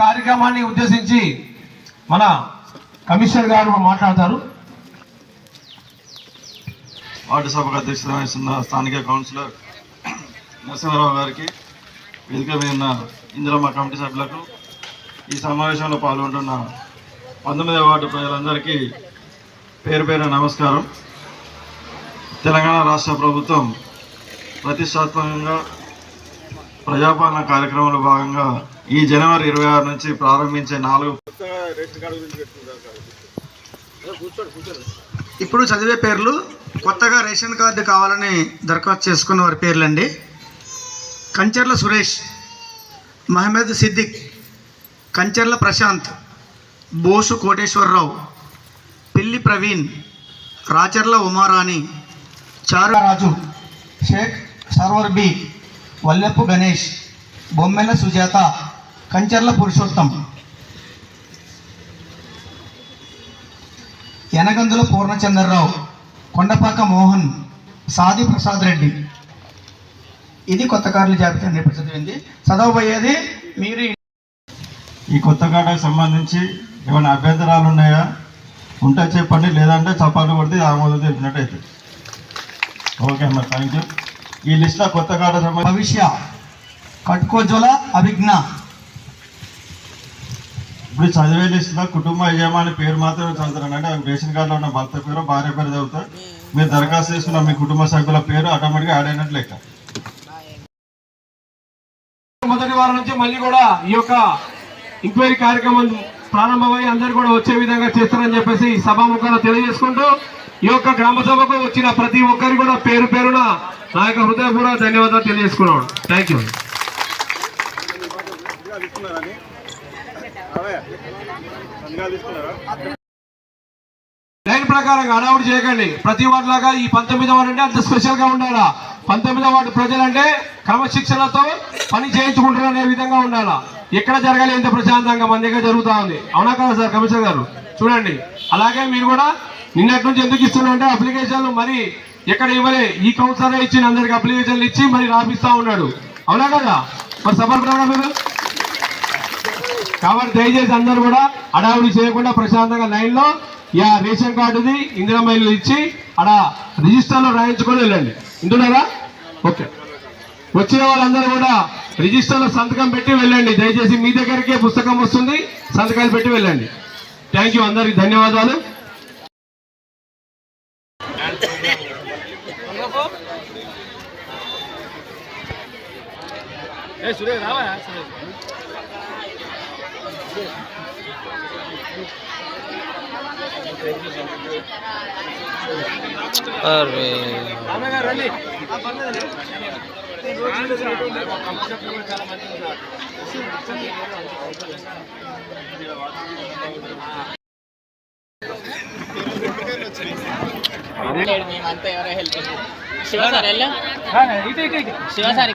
కార్యక్రమాన్ని ఉద్దేశించి మన కమిషనర్ గారు మాట్లాడతారు. వార్డు సభకు అధ్యక్షత వహిస్తున్న స్థానిక కౌన్సిలర్ నరసింహారావు గారికి వేదిక మీద ఉన్న ఇందిరమ్మ కమిటీ సభ్యులకు ఈ సమావేశంలో పాల్గొంటున్న పంతొమ్మిదవ వార్డు ప్రజలందరికీ పేరు పేరు నమస్కారం. తెలంగాణ రాష్ట్ర ప్రభుత్వం ప్రతిష్టాత్మకంగా ప్రజాపాలన కార్యక్రమంలో భాగంగా ఈ జనవరి ఇరవై ఆరు నుంచి ప్రారంభించే నాలుగు ఇప్పుడు చదివే పేర్లు కొత్తగా రేషన్ కార్డు కావాలని దరఖాస్తు చేసుకున్న వారి పేర్లండి. Kancharla Suresh Mohammed Siddique Kancharla Prashanth Bosu Koteswararao Pilli Praveen Racharla Umarani Charu Raju Sheikh server B Valleppu Ganesh Bommela Sujatha Kancharla Purushottam. యనగందుల పూర్ణచంద్రరావు కొండపాక మోహన్ సాది ప్రసాద్ రెడ్డి. ఇది కొత్త కార్ల జాబితా రేపు చదివింది. చదవబోయేది మీరు ఈ కొత్త కాటకు సంబంధించి ఏమైనా అభ్యంతరాలు ఉన్నాయా? ఉంటే చెప్పండి లేదంటే చపాలు కొడితే ఆమోదం తెలిపినట్టు అవుతుంది ఓకే అమ్మా థ్యాంక్ యూ ఈ లిస్ట్లో కొత్త కాట సంబంధించి భవిష్య కట్కోజ్వల అభిజ్ఞ. ఇప్పుడు చదివే లిస్టులో కుటుంబ యజమాని పేరు మాత్రమే చదువుతారు అంటే రేషన్ కార్డులో ఉన్న భర్త పేరు భార్య పేరు చదువుతారు. మీరు దరఖాస్తు చేసుకున్న మీ కుటుంబ సభ్యుల పేరు ఆటోమేటిక్గా యాడ్ అయినట్లు లెక్క. మొదటి వారం నుంచి మళ్ళీ కూడా ఈ యొక్క ఎంక్వైరీ కార్యక్రమం ప్రారంభమై అందరు కూడా వచ్చే విధంగా చేస్తారని చెప్పేసి ఈ సభాముఖంగా తెలియజేసుకుంటూ ఈ యొక్క గ్రామ సభకు వచ్చిన ప్రతి ఒక్కరి కూడా పేరు పేరున నా యొక్క హృదయపూర్వక ధన్యవాదాలు తెలియజేసుకున్నాను. థ్యాంక్ యూ లైన్ ప్రకారంగా అడౌట్ చేయకండి. ప్రతి వార్డు లాగా ఈ పంతొమ్మిదో వార్డు అంటే అంత స్పెషల్గా ఉండాలా? పంతొమ్మిదో వార్డు ప్రజలంటే క్రమశిక్షణతో పని చేయించుకుంటారు అనే విధంగా ఉండాలా? ఎక్కడ జరగాలి ఎంత ప్రశాంతంగా మన దగ్గర జరుగుతా ఉంది? అవునా కదా సార్ కమిషనర్ గారు? చూడండి. అలాగే మీరు కూడా నిన్నటి నుంచి ఎందుకు ఇస్తున్నారంటే అప్లికేషన్లు మరి ఎక్కడ ఇవ్వలే? ఈ కౌన్సిలర్ ఇచ్చి అందరికి అప్లికేషన్లు ఇచ్చి మరి రాపిస్తా ఉన్నాడు. అవునా కదా? మరి సఫర్ మీరు? కాబట్టి దయచేసి అందరూ కూడా అడావుడి చేయకుండా ప్రశాంతంగా లైన్లో యా రేషన్ కార్డుది ఇందిరా ఇచ్చి అక్కడ రిజిస్టర్లో రాయించుకొని వెళ్ళండి. వింటున్నారా ఓకే. వచ్చిన వాళ్ళందరూ కూడా రిజిస్టర్లో సంతకం పెట్టి వెళ్ళండి. దయచేసి మీ దగ్గరికే పుస్తకం వస్తుంది సంతకాలు పెట్టి వెళ్ళండి. థ్యాంక్ యూ అందరికి ధన్యవాదాలు. అరే మేమంతా ఎవరో హెల్ప్ శివ సార్ వెళ్ళా శివ సార్